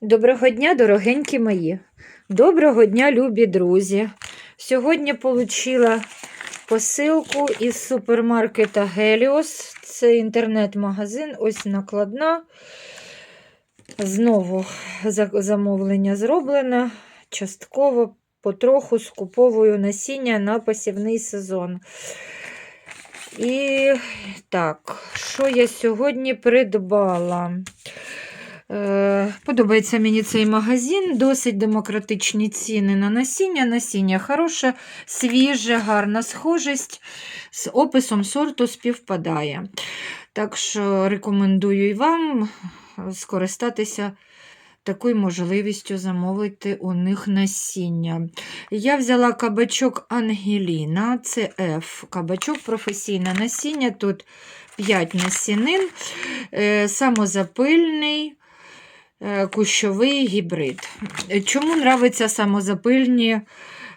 Доброго дня, дорогенькі мої. Доброго дня, любі друзі. Сьогодні отримала посилку із супермаркета Геліос. Це інтернет-магазин, ось накладна. Знову замовлення зроблене. Частково, потроху скуповую насіння на посівний сезон. І так, що я сьогодні придбала? Е, Подобається мені цей магазин, досить демократичні ціни на насіння. Насіння хороше, свіже, гарна схожість, з описом сорту співпадає. Так що рекомендую і вам скористатися такою можливістю замовити у них насіння. Я взяла кабачок Ангеліна, це F. Кабачок професійне насіння. Тут 5 насінин, е, самозапильний. Е, кущовий гібрид. Чому нравиться самозапильні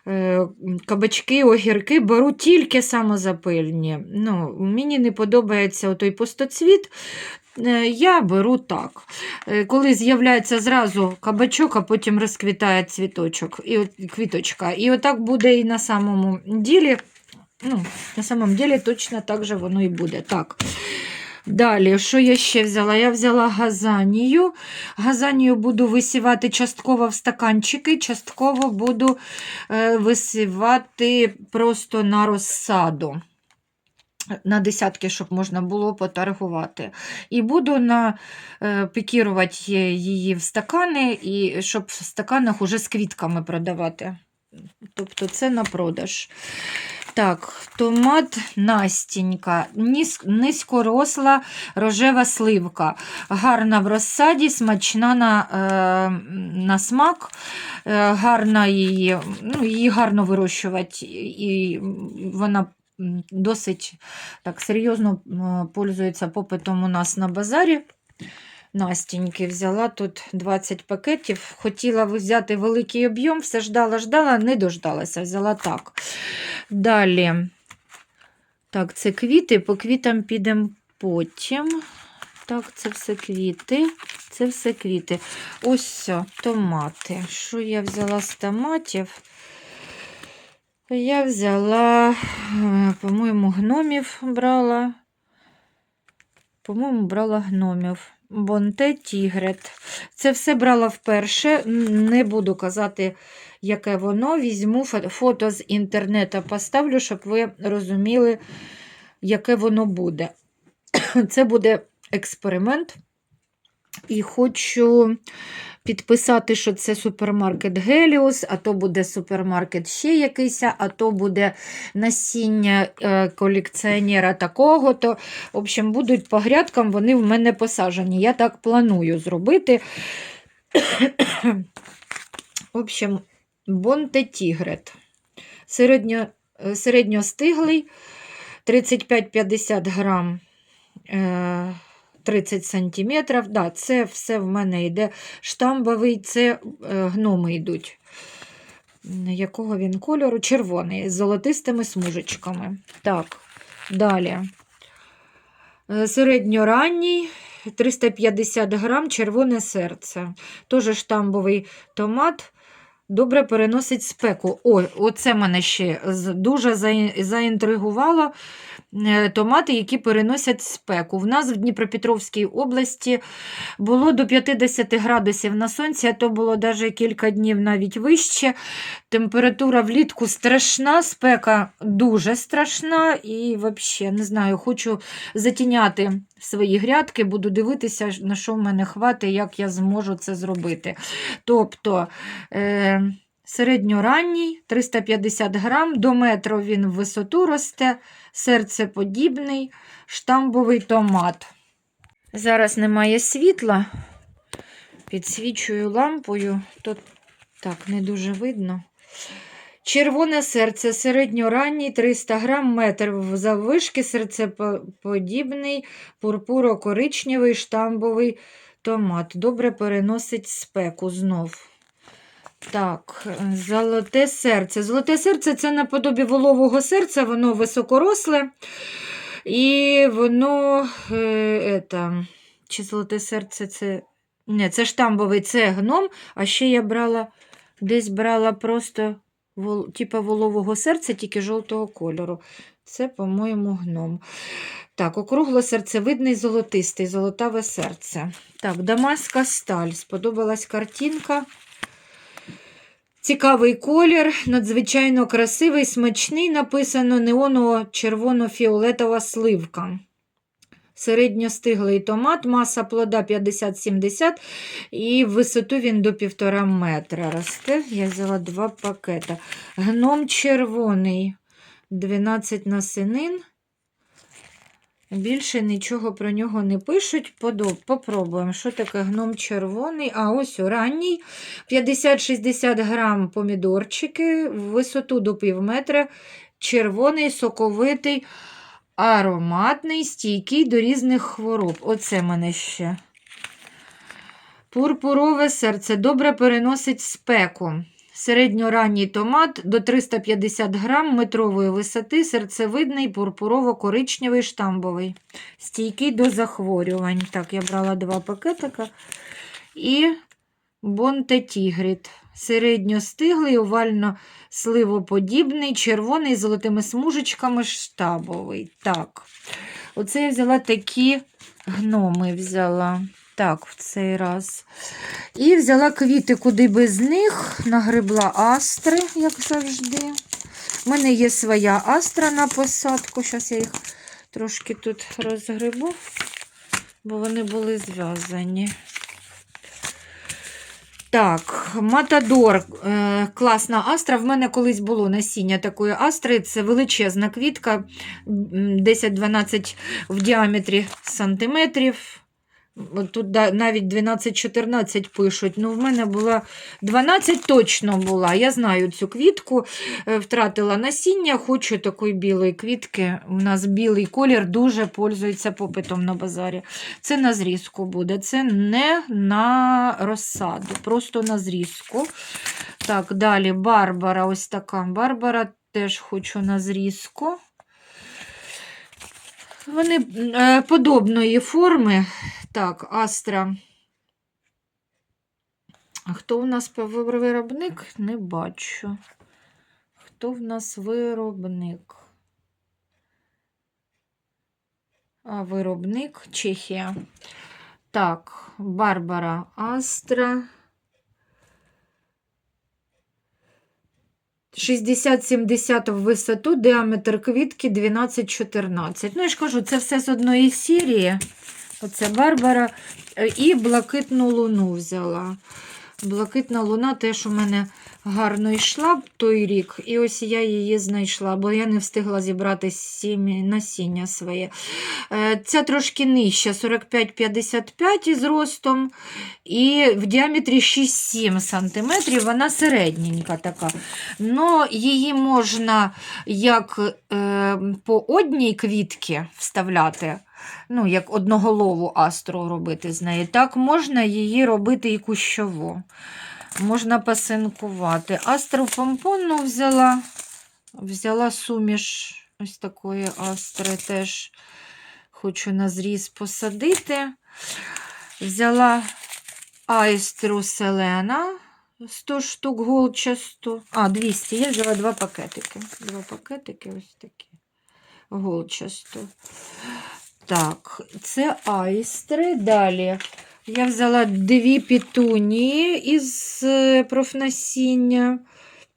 е, кабачки, огірки? Беру тільки самозапильні. Ну, мені не подобається той пустоцвіт. Е, Я беру так. Коли з'являється зразу кабачок, а потім розквітає цвіточок і квіточка. І отак буде і на самому ділі. Ну, на самом деле точно так же воно і буде. Так. Далі, що я ще взяла? Я взяла газанію. Газанію буду висівати частково в стаканчики, частково буду е, висівати просто на розсаду. На десятки, щоб можна було поторгувати. І буду на, е, пікірувати її в стакани, і щоб в стаканах уже з квітками продавати. Тобто це на продаж. Так, томат Настінька, низькоросла рожева сливка. Гарна в розсаді, смачна на, е, на смак, е, гарна її, ну, її гарно вирощувати, і вона досить так серйозно пользується попитом у нас на базарі. Настіньки взяла тут 20 пакетів. Хотіла взяти великий об'єм, все ждала, ждала, не дождалася, взяла так. Далі. Так, це квіти, по квітам підемо потім. Так, це все квіти. Це все квіти. Ось все, томати. Що я взяла з томатів? Я взяла, е, по-моєму, гномів брала. По-моєму, брала гномів. Бонте Тігрет. Це все брала вперше. Не буду казати, яке воно. Візьму фото з інтернету, поставлю, щоб ви розуміли, яке воно буде. Це буде експеримент. І хочу підписати, що це супермаркет Геліус, а то буде супермаркет ще якийсь, а то буде насіння е, колекціонера такого. то В общем, будуть по грядкам, вони в мене посаджені. Я так планую зробити. В общем, Бонте Тігрет. Е, середньостиглий 35-50 грам. Е, 30 сантиметрів. Да, це все в мене йде штамбовий, це е, гноми йдуть. Якого він кольору? Червоний, з золотистими смужечками. Так, далі. Е, Середньоранній 350 грам червоне серце. Теж штамбовий томат. Добре переносить спеку. Ой, оце мене ще дуже заінтригувало. Е, Томати, які переносять спеку. В нас в Дніпропетровській області було до 50 градусів на сонці, а то було навіть кілька днів навіть вище. Температура влітку страшна, спека дуже страшна. І взагалі, не знаю, хочу затіняти свої грядки, буду дивитися, на що в мене хватить, як я зможу це зробити. Тобто. Е- Середньоранній 350 грам, до метру він в висоту росте, серцеподібний, штамбовий томат. Зараз немає світла, підсвічую лампою, тут так не дуже видно. Червоне серце середньоранній 300 грам, метр заввишки, серцеподібний, пурпуро-коричневий, штамбовий томат. Добре переносить спеку знов. Так, е, золоте серце. Золоте серце це наподобі волового серця, воно високоросле. І воно, е, ета, чи золоте серце це Не, це штамбовий, це гном, а ще я брала, десь брала просто вол, типа волового серця, тільки жовтого кольору. Це, по-моєму, гном. Так, округло-серцевидний золотистий, золотаве серце. Так, Дамаська сталь. Сподобалась картинка. Цікавий колір, надзвичайно красивий, смачний. Написано неоново-червоно-фіолетова сливка. Середньостиглий томат, маса плода 50-70 і в висоту він до 1,5 метра росте. Я взяла два пакета. Гном червоний, 12 насенин. Більше нічого про нього не пишуть. Попробуємо, що таке гном червоний. А ось ранній 50-60 грам помідорчики, в висоту до пів метра. Червоний, соковитий, ароматний, стійкий до різних хвороб. Оце мене ще. Пурпурове серце добре переносить спеку. Середньоранній томат до 350 грам метрової висоти, серцевидний, пурпурово-коричневий, штамбовий. Стійкий до захворювань. Так, я брала два пакетика. І Бонте Середньостиглий, овально-сливоподібний, червоний з золотими смужечками штабовий. Так, оце я взяла такі гноми взяла. Так, в цей раз. І взяла квіти, куди без них, нагребла астри, як завжди. У мене є своя астра на посадку. Зараз я їх трошки тут розгребу, бо вони були зв'язані. Так, Матадор, е, класна астра. В мене колись було насіння такої астри. Це величезна квітка, м, 10-12 в діаметрі сантиметрів. Тут навіть 12-14 пишуть. Ну, в мене була 12 точно була. Я знаю цю квітку, е, втратила насіння, хочу такої білої квітки. У нас білий колір дуже пользується попитом на базарі. Це на зрізку буде. Це не на розсаду, просто на зрізку. Так, далі Барбара, ось така Барбара, теж хочу на зрізку. Вони е, подобної форми. Так, Астра. А хто в нас виробник? Не бачу. Хто в нас виробник? А, виробник Чехія. Так, Барбара Астра. 60-70 в висоту, діаметр квітки 12-14. Ну, я ж кажу, це все з одної серії. Оце Барбара. Е, І блакитну луну взяла. Блакитна луна теж у мене гарно йшла той рік. І ось я її знайшла, бо я не встигла зібрати сім'ї- насіння своє. Е, Ця трошки нижча, 45-55 із ростом. І в діаметрі 6-7 см. Вона середненька така. Но її можна як е, по одній квітці вставляти, ну, як одноголову астру робити з неї, так можна її робити і кущово. Можна пасинкувати. Астру помпонну взяла, взяла суміш ось такої астри, теж хочу на зріз посадити. Взяла айстру селена. 100 штук голчасту. А, 200. Я взяла два пакетики. Два пакетики ось такі. Голчасту. Так, це айстри. Далі я взяла дві пітунії із е, профнасіння.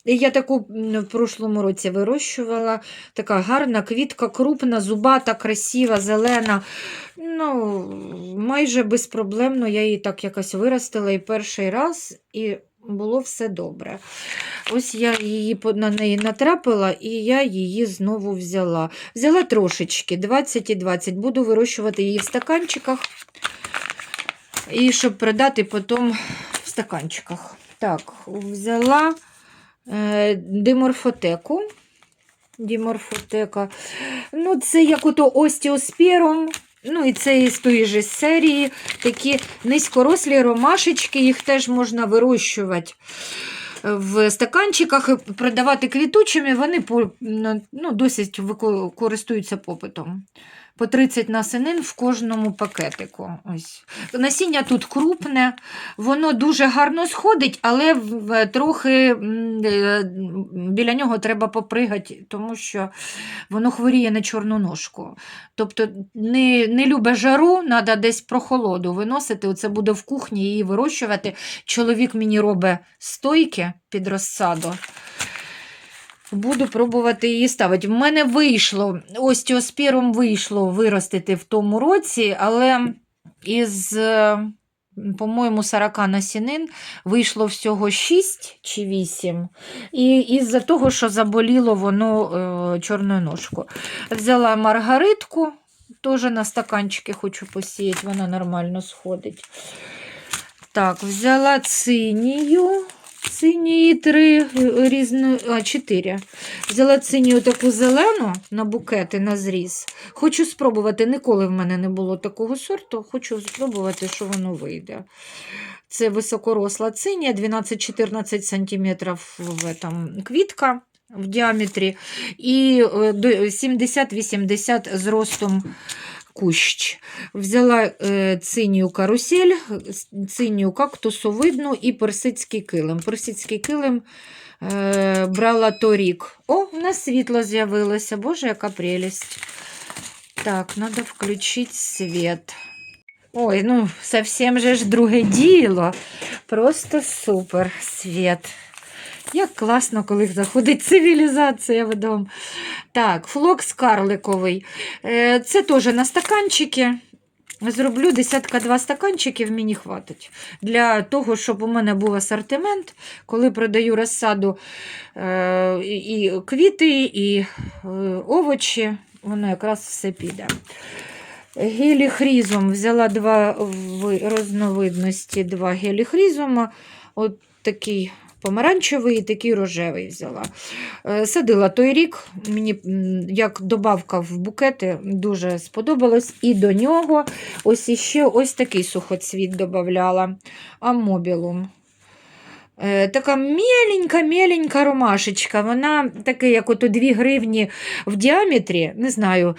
Я таку в прошлому році вирощувала. Така гарна квітка, крупна, зубата, красива, зелена. Ну, майже безпроблемно я її так якось виростила і перший раз, і було все добре. Ось я її на неї натрапила, і я її знову взяла. Взяла трошечки, 20 і 20. Буду вирощувати її в стаканчиках. І щоб продати потім в стаканчиках. Так, взяла е, диморфотеку. Діморфотека. Ну, це як ото остіоспірум. Ну, і це із тої ж серії. Такі низькорослі ромашечки, їх теж можна вирощувати в стаканчиках і продавати квітучими, вони ну, досить користуються попитом. По 30 насінин в кожному пакетику. Ось. Насіння тут крупне, воно дуже гарно сходить, але трохи е, біля нього треба попригати, тому що воно хворіє на чорну ножку. Тобто не, не любить жару, треба десь прохолоду виносити. Оце буде в кухні її вирощувати. Чоловік мені робить стойки під розсаду. Буду пробувати її ставити. В мене вийшло, остеоспіром вийшло виростити в тому році, але із, е, по-моєму, 40 насінин вийшло всього 6 чи 8. І із-за того, що заболіло воно е, чорною ножкою. Взяла маргаритку, теж на стаканчики хочу посіяти, вона нормально сходить. Так, взяла цинію. Цинії три різно, а, чотири. Взяла цинію таку зелену на букети на зріз. Хочу спробувати. Ніколи в мене не було такого сорту. Хочу спробувати, що воно вийде. Це високоросла цинія, 12-14 см в этом, квітка в діаметрі і е, 70-80 зростом кущ. Взяла е, цинію карусель, цинію кактусовидну і персидський килим. Персидський килим е, брала торік. О, у нас світло з'явилося. Боже, яка прелість. Так, треба включити світ. Ой, ну совсем же ж друге діло. Просто супер світ. Як класно, коли заходить цивілізація в дом. Так, флокс карликовий. Е, Це теж на стаканчики. Зроблю десятка-два стаканчиків, мені хватить. Для того, щоб у мене був асортимент, коли продаю розсаду е, і квіти, і е, овочі, воно якраз все піде. Геліхрізом взяла два в розновидності, два геліхрізома. От такий помаранчевий і такий рожевий взяла. Е, Садила той рік, мені як добавка в букети дуже сподобалось. І до нього ось іще ось такий сухоцвіт додавала. Амобілум. Е, Така меленька-меленька ромашечка. Вона таке, як ото 2 гривні в діаметрі. Не знаю,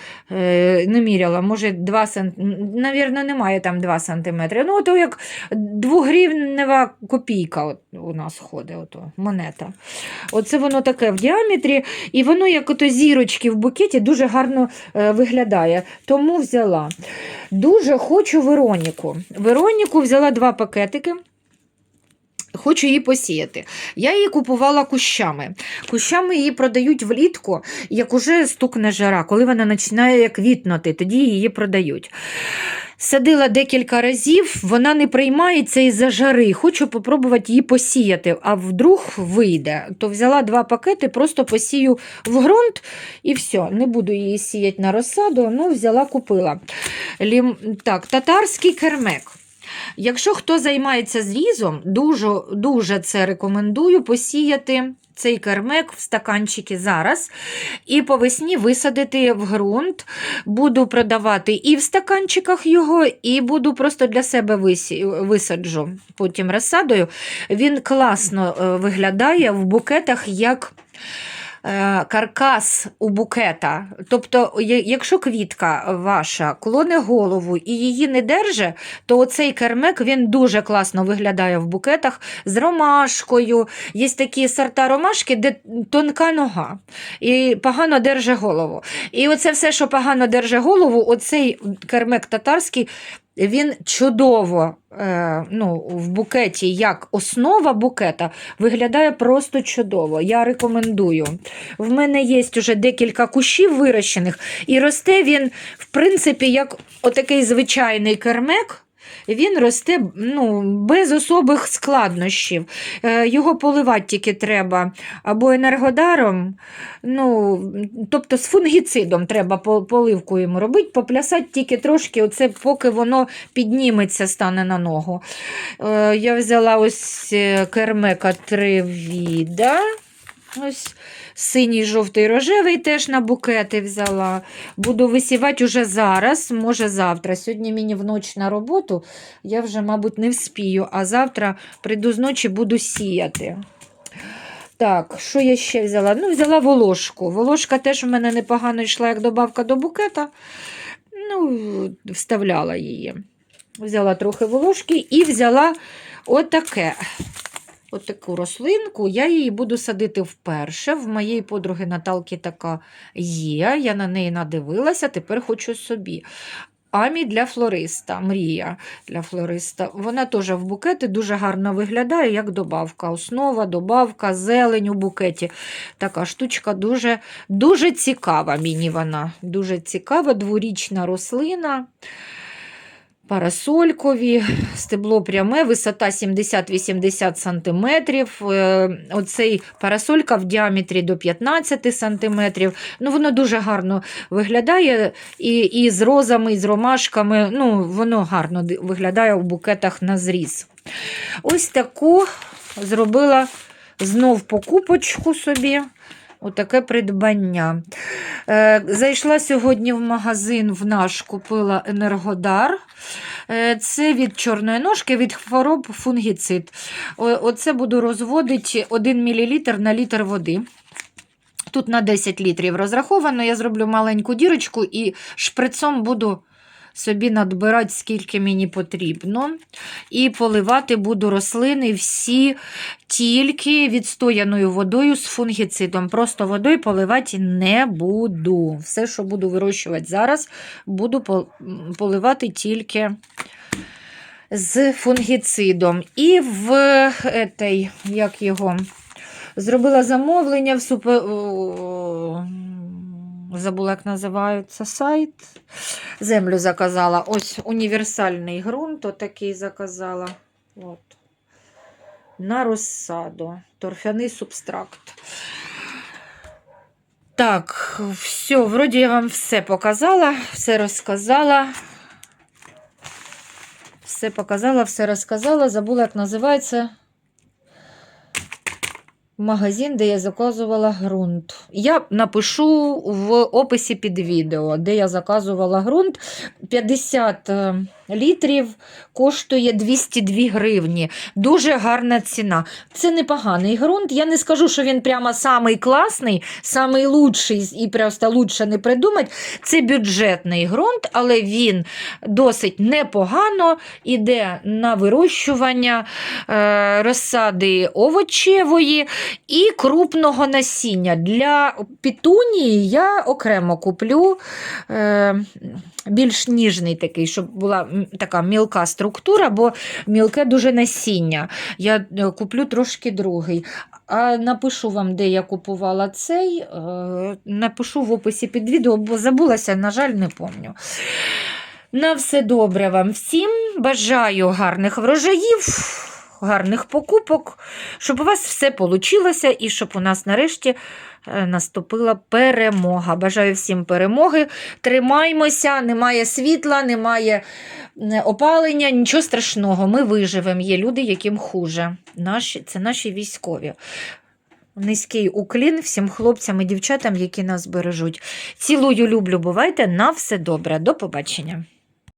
не міряла, може 2 см. Навірно, немає там 2 см. Ну, ото як 2-гривнева копійка от у нас ходить, ото, монета. Оце воно таке в діаметрі, і воно, як ото зірочки в букеті, дуже гарно е, виглядає. Тому взяла. Дуже хочу Вероніку. Вероніку взяла два пакетики. Хочу її посіяти. Я її купувала кущами. Кущами її продають влітку, як уже стукне жара, коли вона починає квітнути, тоді її продають. Садила декілька разів, вона не приймається із-за жари. Хочу попробувати її посіяти, а вдруг вийде. То взяла два пакети, просто посію в ґрунт і все. Не буду її сіяти на розсаду, ну взяла, купила. Лім... Так, татарський кермек. Якщо хто займається зрізом, дуже, дуже це рекомендую посіяти цей кермек в стаканчики зараз і по весні висадити в ґрунт. Буду продавати і в стаканчиках його, і буду просто для себе висаджу потім розсадою. Він класно е, виглядає в букетах як. Е, Каркас у букета. Тобто, якщо квітка ваша клоне голову і її не держить, то оцей кермек він дуже класно виглядає в букетах з ромашкою. Є такі сорта ромашки, де тонка нога і погано держить голову. І оце все, що погано держить голову, оцей кермек татарський. Він чудово е, ну, в букеті, як основа букета, виглядає просто чудово. Я рекомендую. В мене є вже декілька кущів вирощених, і росте він, в принципі, як отакий звичайний кермек. Він росте ну, без особих складнощів. Е, Його поливати тільки треба або енергодаром, ну, тобто з фунгіцидом треба поливку йому робити, поплясати тільки трошки, оце, поки воно підніметься, стане на ногу. Е, Я взяла ось е, кермека три віда. Ось синій, жовтий, рожевий теж на букети взяла. Буду висівати уже зараз, може завтра. Сьогодні мені вночі на роботу, я вже, мабуть, не вспію, а завтра прийду з ночі, буду сіяти. Так, що я ще взяла? Ну, взяла волошку. Волошка теж в мене непогано йшла як добавка до букета. ну, вставляла її. Взяла трохи волошки і взяла отаке. Отаку рослинку. Я її буду садити вперше. В моєї подруги Наталки така є. Я на неї надивилася, тепер хочу собі. Амі для флориста, мрія для флориста. Вона теж в букеті дуже гарно виглядає, як добавка. Основа, добавка, зелень у букеті. Така штучка дуже, дуже цікава мені вона. Дуже цікава, дворічна рослина. Парасолькові, стебло пряме, висота 70-80 см. Оцей парасолька в діаметрі до 15 см. Ну, воно дуже гарно виглядає і, і з розами, і з ромашками. Ну, воно гарно виглядає у букетах на зріз. Ось таку зробила знов покупочку собі. Отаке придбання. Е, зайшла сьогодні в магазин в наш, купила енергодар. Е, це від чорної ножки, від хвороб фунгіцид. О- Оце буду розводити 1 мл на літр води. Тут на 10 літрів розраховано. Я зроблю маленьку дірочку і шприцом буду собі надбирати, скільки мені потрібно. І поливати буду рослини всі тільки відстояною водою з фунгіцидом. Просто водою поливати не буду. Все, що буду вирощувати зараз, буду поливати тільки з фунгіцидом. І в етей, як його, зробила замовлення в супер. Забула, як називається сайт. Землю заказала. Ось універсальний ґрунт, отакий заказала. От. На розсаду. Торфяний субстракт. Так, все, вроді я вам все показала, все розказала. Все показала, все розказала. Забула, як називається магазин, де я заказувала ґрунт. Я напишу в описі під відео, де я заказувала ґрунт. 50 е, літрів коштує 202 гривні. Дуже гарна ціна. Це непоганий ґрунт. Я не скажу, що він прямо самий класний, самий лучший і просто лучше не придумати. Це бюджетний ґрунт, але він досить непогано іде на вирощування е, розсади овочевої і крупного насіння. Для пітунії я окремо куплю е, більш ніжний такий, щоб була така мілка структура, бо мілке дуже насіння. Я е, куплю трошки другий. А напишу вам, де я купувала цей. е, Напишу в описі під відео, бо забулася, на жаль, не помню. На все добре вам всім. Бажаю гарних врожаїв, гарних покупок, щоб у вас все вийшло і щоб у нас нарешті е, наступила перемога. Бажаю всім перемоги. Тримаймося, немає світла, немає е, опалення, нічого страшного. Ми виживемо. Є люди, яким хуже. Наші, це наші військові. Низький уклін всім хлопцям і дівчатам, які нас бережуть. Цілую, люблю, бувайте. На все добре. До побачення.